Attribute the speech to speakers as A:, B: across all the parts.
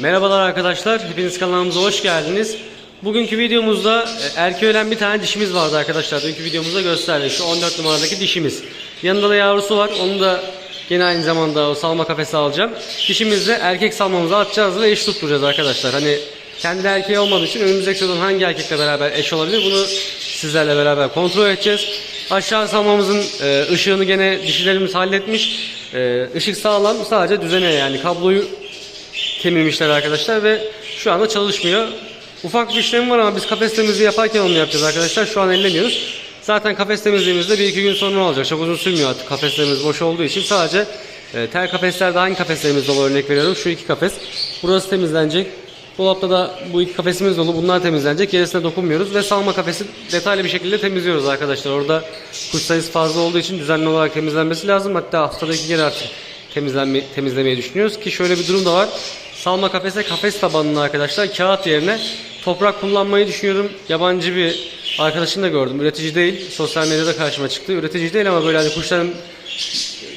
A: Merhabalar arkadaşlar, hepiniz kanalımıza hoş geldiniz. Bugünkü videomuzda e, erkeği ölen bir tane dişimiz vardı arkadaşlar. Dünkü videomuzda gösterdik. Şu 14 numaradaki dişimiz. Yanında da yavrusu var. Onu da gene aynı zamanda o salma kafesi alacağım. Dişimizde erkek salmamızı atacağız ve eş tutturacağız arkadaşlar. Hani kendi erkeği olmadığı için önümüzdeki sezon hangi erkekle beraber eş olabilir bunu sizlerle beraber kontrol edeceğiz. Aşağı salmamızın e, ışığını gene dişilerimiz halletmiş. E, ışık sağlam sadece düzene yani kabloyu kemirmişler arkadaşlar ve şu anda çalışmıyor. Ufak bir işlem var ama biz kafes temizliği yaparken onu yapacağız arkadaşlar. Şu an ellemiyoruz. Zaten kafes temizliğimizde bir iki gün sonra olacak. Çok uzun sürmüyor artık kafeslerimiz boş olduğu için. Sadece e, tel kafeslerde hangi kafeslerimiz dolu örnek veriyorum. Şu iki kafes. Burası temizlenecek. Dolapta da bu iki kafesimiz dolu. Bunlar temizlenecek. Gerisine dokunmuyoruz ve salma kafesi detaylı bir şekilde temizliyoruz arkadaşlar. Orada kuş sayısı fazla olduğu için düzenli olarak temizlenmesi lazım. Hatta haftada iki kere artık temizlenme, temizlemeyi düşünüyoruz ki şöyle bir durum da var. Salma kafese kafes tabanını arkadaşlar kağıt yerine toprak kullanmayı düşünüyorum. Yabancı bir arkadaşını da gördüm. Üretici değil. Sosyal medyada karşıma çıktı. Üretici değil ama böyle hani kuşların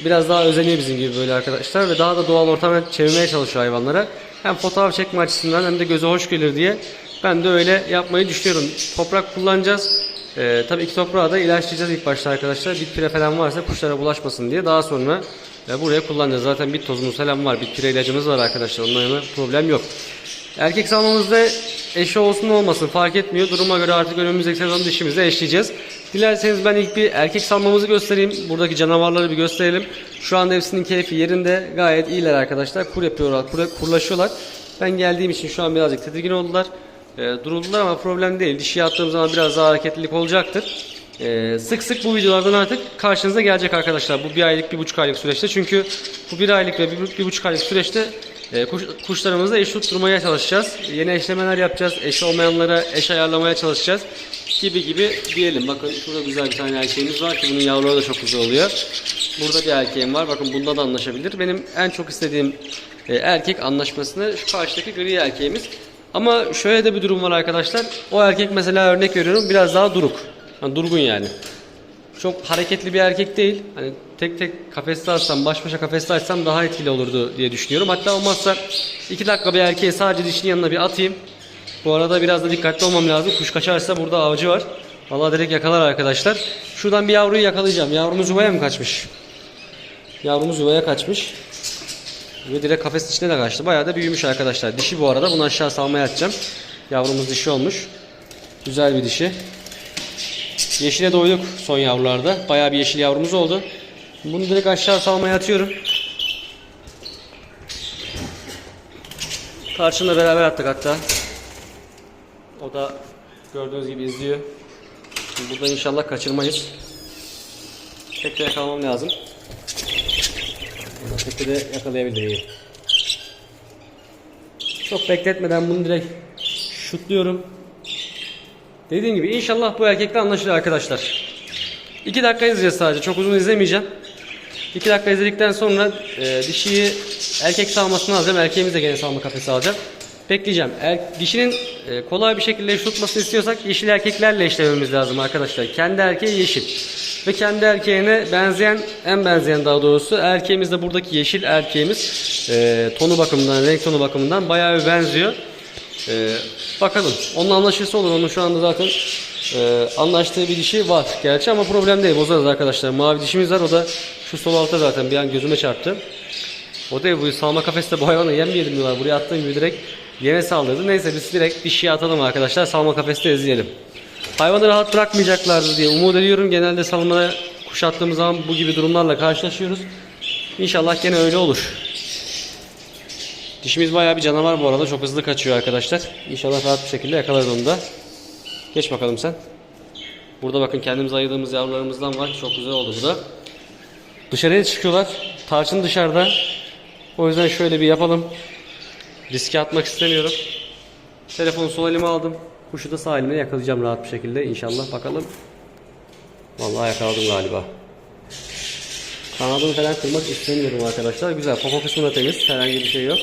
A: biraz daha özeniyor bizim gibi böyle arkadaşlar ve daha da doğal ortama çevirmeye çalışıyor hayvanlara. Hem fotoğraf çekme açısından hem de göze hoş gelir diye ben de öyle yapmayı düşünüyorum. Toprak kullanacağız. Ee, tabii iki toprağı da ilaçlayacağız ilk başta arkadaşlar. Bit falan varsa kuşlara bulaşmasın diye. Daha sonra e, buraya kullanacağız. Zaten bit tozumuz falan var. Bit ilacımız var arkadaşlar. Ondan yana problem yok. Erkek salmamızda eşi olsun olmasın fark etmiyor. Duruma göre artık önümüzdeki sezon dişimizde eşleyeceğiz. Dilerseniz ben ilk bir erkek salmamızı göstereyim. Buradaki canavarları bir gösterelim. Şu anda hepsinin keyfi yerinde. Gayet iyiler arkadaşlar. Kur yapıyorlar, kur, kurlaşıyorlar. Ben geldiğim için şu an birazcık tedirgin oldular. E, duruldular ama problem değil. Dişi attığım zaman biraz daha hareketlilik olacaktır. Ee, sık sık bu videolardan artık karşınıza gelecek arkadaşlar. Bu bir aylık, bir buçuk aylık süreçte. Çünkü bu bir aylık ve bir, bir buçuk aylık süreçte e, kuş, kuşlarımızla eş tutturmaya çalışacağız. Yeni eşlemeler yapacağız. Eş olmayanlara eş ayarlamaya çalışacağız. Gibi gibi diyelim. Bakın şurada güzel bir tane erkeğimiz var ki bunun yavruları da çok güzel oluyor. Burada bir erkeğim var. Bakın bunda da anlaşabilir. Benim en çok istediğim e, erkek anlaşmasını şu karşıdaki gri erkeğimiz. Ama şöyle de bir durum var arkadaşlar. O erkek mesela örnek veriyorum biraz daha duruk. Yani durgun yani. Çok hareketli bir erkek değil. Hani tek tek kafeste açsam, baş başa kafeste açsam daha etkili olurdu diye düşünüyorum. Hatta olmazsa 2 dakika bir erkeğe sadece dişinin yanına bir atayım. Bu arada biraz da dikkatli olmam lazım. Kuş kaçarsa burada avcı var. Vallahi direkt yakalar arkadaşlar. Şuradan bir yavruyu yakalayacağım. Yavrumuz yuvaya mı kaçmış? Yavrumuz yuvaya kaçmış. Ve direkt kafes içine de kaçtı. Bayağı da büyümüş arkadaşlar. Dişi bu arada. Bunu aşağı salmaya atacağım. Yavrumuz dişi olmuş. Güzel bir dişi. Yeşile doyduk son yavrularda. Bayağı bir yeşil yavrumuz oldu. Bunu direkt aşağı salmaya atıyorum. Tarçınla beraber attık hatta. O da gördüğünüz gibi izliyor. Burada inşallah kaçırmayız. Tekte yakalamam lazım. Tekte de yakalayabilir iyi. Çok bekletmeden bunu direkt şutluyorum. Dediğim gibi inşallah bu erkekle anlaşılır arkadaşlar. 2 dakika izleyeceğiz sadece. Çok uzun izlemeyeceğim. 2 dakika izledikten sonra e, dişiyi erkek salmasını alacağım. Erkeğimiz de gene salma kafesi alacağım. Bekleyeceğim. Er, dişinin e, kolay bir şekilde tutmasını istiyorsak yeşil erkeklerle eşlememiz lazım arkadaşlar. Kendi erkeği yeşil. Ve kendi erkeğine benzeyen, en benzeyen daha doğrusu erkeğimiz de buradaki yeşil erkeğimiz e, tonu bakımından, renk tonu bakımından bayağı bir benziyor. Ee, bakalım. Onun anlaşırsa olur. Onun şu anda zaten e, anlaştığı bir dişi var. Gerçi ama problem değil. Bozarız arkadaşlar. Mavi dişimiz var. O da şu sol altta zaten bir an gözüme çarptı. O da bu salma kafeste bu hayvanı yem yedim diyorlar. Buraya attığım gibi direkt yeme saldırdı. Neyse biz direkt dişiye atalım arkadaşlar. Salma kafeste izleyelim. Hayvanı rahat bırakmayacaklardır diye umut ediyorum. Genelde salmaya kuş attığımız zaman bu gibi durumlarla karşılaşıyoruz. İnşallah gene öyle olur. Dişimiz bayağı bir canavar bu arada. Çok hızlı kaçıyor arkadaşlar. İnşallah rahat bir şekilde yakalarız onu da. Geç bakalım sen. Burada bakın kendimiz ayırdığımız yavrularımızdan var. Çok güzel oldu bu da. Dışarıya çıkıyorlar. Tarçın dışarıda. O yüzden şöyle bir yapalım. Riske atmak istemiyorum. Telefonu sol elime aldım. Kuşu da sağ elime yakalayacağım rahat bir şekilde. İnşallah bakalım. Vallahi yakaladım galiba. Kanadını falan kırmak istemiyorum arkadaşlar. Güzel. Popo kısmı da temiz. Herhangi bir şey yok.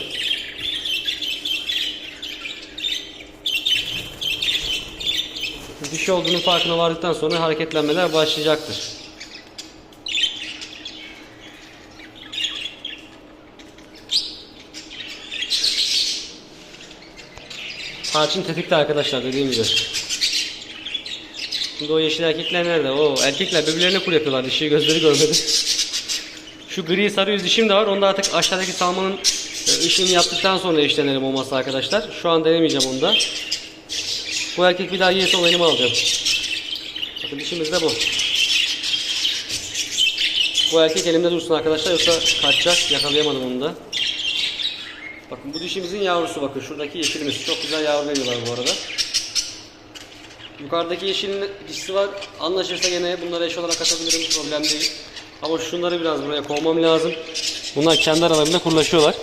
A: Dişi olduğunun farkına vardıktan sonra hareketlenmeler başlayacaktır. Tarçın tetikte arkadaşlar dediğim gibi. Şimdi o yeşil erkekler nerede? O erkekler birbirlerine kur yapıyorlar. Dişi gözleri görmedi. Şu gri sarı yüz dişim de var. Onu da artık aşağıdaki salmanın e, ışığını yaptıktan sonra eşlenelim olması arkadaşlar. Şu an denemeyeceğim onu da. Bu erkek bir daha yiyese olayını alacağım. Bakın dişimiz de bu. Bu erkek elimde dursun arkadaşlar yoksa kaçacak. Yakalayamadım onu da. Bakın bu dişimizin yavrusu bakın şuradaki yeşilimiz. Çok güzel yavru veriyorlar bu arada. Yukarıdaki yeşilin dişisi var. Anlaşırsa gene bunları eş olarak atabilirim. Problem değil. Ama şunları biraz buraya kovmam lazım. Bunlar kendi aralarında kurlaşıyorlar.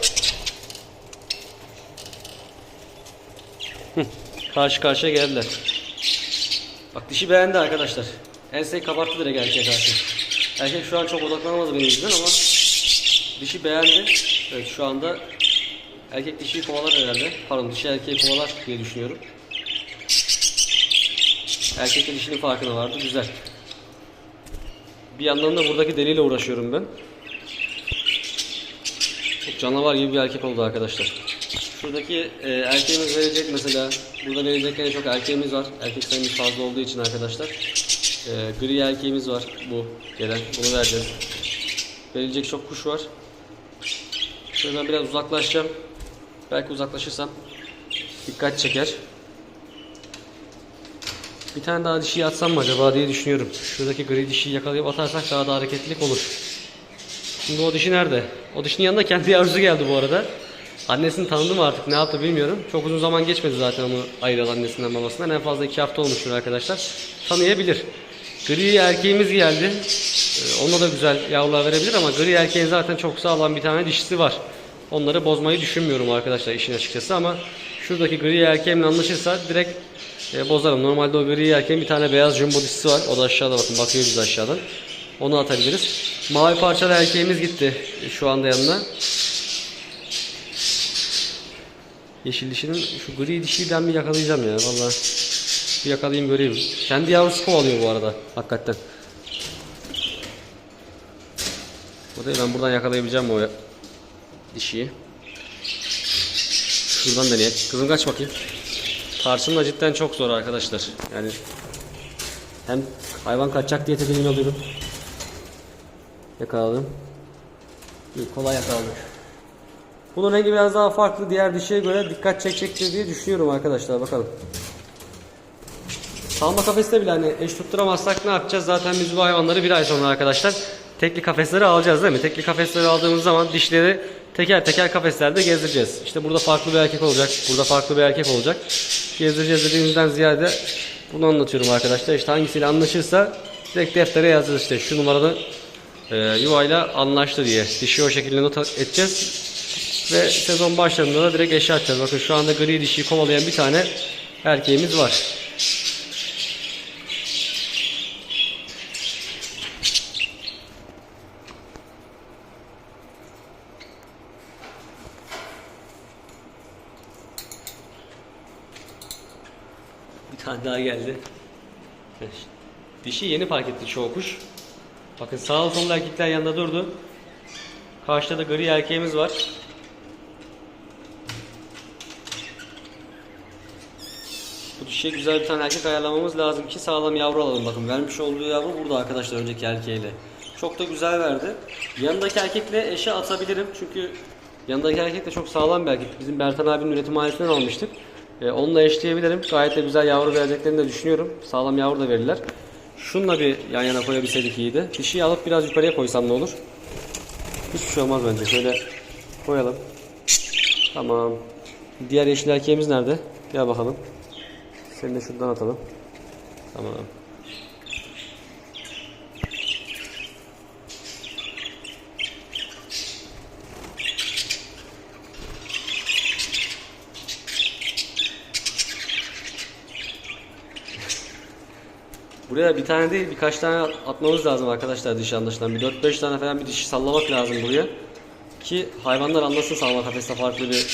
A: Hı, Karşı karşıya geldiler. Bak dişi beğendi arkadaşlar. Enseyi kabarttı direkt erkeğe karşı. Erkek şu an çok odaklanamadı benim yüzümden ama dişi beğendi. Evet şu anda erkek dişiyi kovalar herhalde. Pardon dişi erkeği kovalar diye düşünüyorum. Erkek dişinin farkına vardı. Güzel. Bir yandan da buradaki deliyle uğraşıyorum ben. Çok canavar gibi bir erkek oldu arkadaşlar. Şuradaki e, erkeğimiz verecek mesela. Burada verecek en çok erkeğimiz var. Erkek sayımız fazla olduğu için arkadaşlar. E, gri erkeğimiz var bu gelen. Bunu vereceğiz. Verilecek çok kuş var. Şöyle ben biraz uzaklaşacağım. Belki uzaklaşırsam dikkat çeker. Bir tane daha dişi atsam mı acaba diye düşünüyorum. Şuradaki gri dişiyi yakalayıp atarsak daha da hareketlilik olur. Şimdi o dişi nerede? O dişinin yanında kendi yavrusu geldi bu arada. Annesini tanıdı mı artık ne yaptı bilmiyorum. Çok uzun zaman geçmedi zaten onu ayıran annesinden babasından. En fazla iki hafta olmuştur arkadaşlar. Tanıyabilir. Gri erkeğimiz geldi. Ee, Onunla da güzel yavrular verebilir ama gri erkeğin zaten çok sağlam bir tane dişisi var. Onları bozmayı düşünmüyorum arkadaşlar işin açıkçası ama şuradaki gri erkeğimle anlaşırsa direkt e, bozarım. Normalde o gri erkeğin bir tane beyaz jumbo dişisi var. O da aşağıda bakın bakıyor biz aşağıdan. Onu atabiliriz. Mavi parçalı erkeğimiz gitti şu anda yanına. Yeşil dişinin şu gri dişiyi ben bir yakalayacağım ya vallahi. Bir yakalayayım göreyim. Kendi yavrusu kovalıyor bu arada hakikaten. Bu değil ben buradan yakalayabileceğim o dişiyi. Şuradan deneyek. Kızım kaç bakayım. Tarçınla cidden çok zor arkadaşlar. Yani hem hayvan kaçacak diye tedirgin oluyorum. Yakaladım. İyi, kolay yakaladık. Bunun rengi biraz daha farklı. Diğer dişiye göre dikkat çekecektir diye düşünüyorum arkadaşlar. Bakalım. Salma kafeste bile hani eş tutturamazsak ne yapacağız? Zaten biz bu hayvanları bir ay sonra arkadaşlar tekli kafesleri alacağız değil mi? Tekli kafesleri aldığımız zaman dişleri teker teker kafeslerde gezdireceğiz. İşte burada farklı bir erkek olacak. Burada farklı bir erkek olacak. Gezdireceğiz dediğimizden ziyade bunu anlatıyorum arkadaşlar. İşte hangisiyle anlaşırsa direkt deftere yazacağız işte şu numaranı e, yuvayla anlaştı diye. Dişi o şekilde not edeceğiz. Ve sezon başlarında da direkt eşe atacağız. Bakın şu anda gri dişiyi kovalayan bir tane erkeğimiz var. Tane daha geldi. Dişi yeni fark etti çoğu kuş. Bakın sağ sollu erkekler yanında durdu. Karşıda da gri erkeğimiz var. Bu dişe güzel bir tane erkek ayarlamamız lazım ki sağlam yavru alalım. Bakın vermiş olduğu yavru burada arkadaşlar önceki erkeğiyle. Çok da güzel verdi. Yanındaki erkekle eşe atabilirim çünkü yanındaki erkek de çok sağlam bir erkek. Bizim Bertan abinin üretim ailesinden almıştık. Ee, onunla eşleyebilirim. Gayet de güzel yavru vereceklerini de düşünüyorum. Sağlam yavru da verirler. Şununla bir yan yana koyabilseydik iyiydi. Dişiyi alıp biraz yukarıya koysam ne olur? Hiçbir şey olmaz bence. Şöyle koyalım. Tamam. Diğer yeşil erkeğimiz nerede? Gel bakalım. Seni de şuradan atalım. Tamam. Buraya bir tane değil birkaç tane atmamız lazım arkadaşlar dişi anlaşılan. Bir 4-5 tane falan bir dişi sallamak lazım buraya. Ki hayvanlar anlasın salma kafeste farklı bir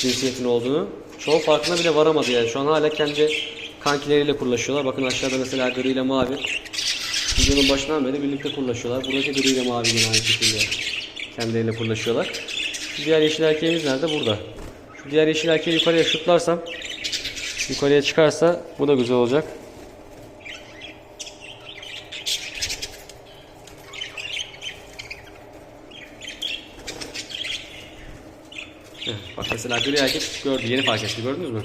A: cinsiyetin olduğunu. Çoğu farkına bile varamadı yani. Şu an hala kendi kankileriyle kurlaşıyorlar. Bakın aşağıda mesela gri ile mavi. Videonun başından beri birlikte kurlaşıyorlar. Buradaki gri ile mavi yine aynı şekilde kendileriyle kurlaşıyorlar. Şu diğer yeşil erkeğimiz nerede? Burada. Şu diğer yeşil erkeği yukarıya şutlarsam Yukarıya çıkarsa bu da güzel olacak. Heh, Bak mesela gri erkek gördü, yeni fark etti gördünüz mü?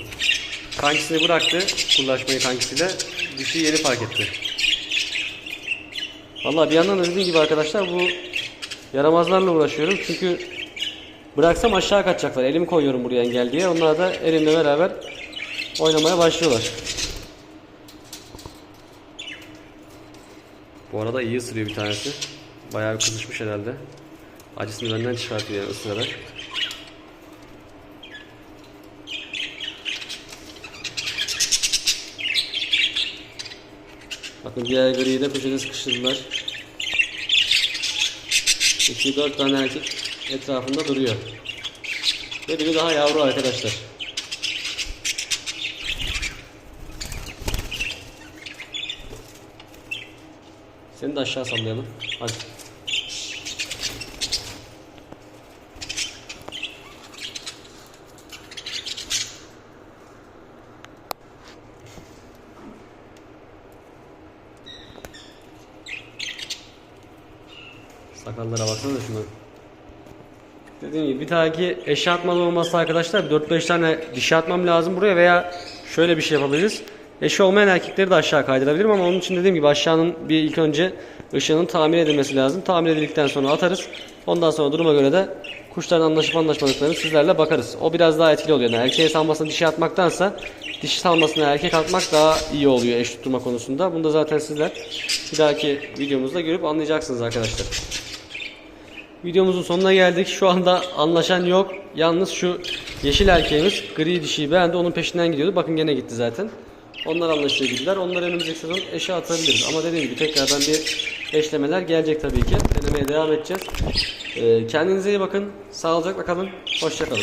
A: Kankisini bıraktı, kullaşmayı kankisiyle, dişi yeni fark etti. Vallahi bir yandan da dediğim gibi arkadaşlar bu yaramazlarla uğraşıyorum çünkü bıraksam aşağı kaçacaklar. Elimi koyuyorum buraya engel diye. Onlar da elimle beraber oynamaya başlıyorlar. Bu arada iyi ısırıyor bir tanesi. Bayağı bir kızışmış herhalde. Acısını benden çıkartıyor ısırarak. Bakın diğer griyi de köşede sıkıştırdılar. 2-4 tane erkek etrafında duruyor. Ve biri daha yavru arkadaşlar. Seni de aşağı sallayalım. Hadi. Sakallara baksana şuna. Dediğim gibi bir dahaki eşe atmalı olması arkadaşlar 4-5 tane dişi atmam lazım buraya veya şöyle bir şey yapabiliriz. Eşi olmayan erkekleri de aşağı kaydırabilirim ama onun için dediğim gibi aşağının bir ilk önce ışığının tamir edilmesi lazım. Tamir edildikten sonra atarız. Ondan sonra duruma göre de kuşların anlaşıp anlaşmadıklarını sizlerle bakarız. O biraz daha etkili oluyor. Yani erkeğe salmasına dişi atmaktansa dişi salmasına erkek atmak daha iyi oluyor eş tutturma konusunda. Bunu da zaten sizler bir dahaki videomuzda görüp anlayacaksınız arkadaşlar. Videomuzun sonuna geldik. Şu anda anlaşan yok. Yalnız şu yeşil erkeğimiz gri dişiyi beğendi. Onun peşinden gidiyordu. Bakın gene gitti zaten. Onlar anlaştığı gibiler. Onları önümüzdeki sezon eşe atabiliriz. Ama dediğim gibi tekrardan bir eşlemeler gelecek tabii ki. Denemeye devam edeceğiz. Ee, kendinize iyi bakın. Sağlıcakla kalın. Hoşça kalın.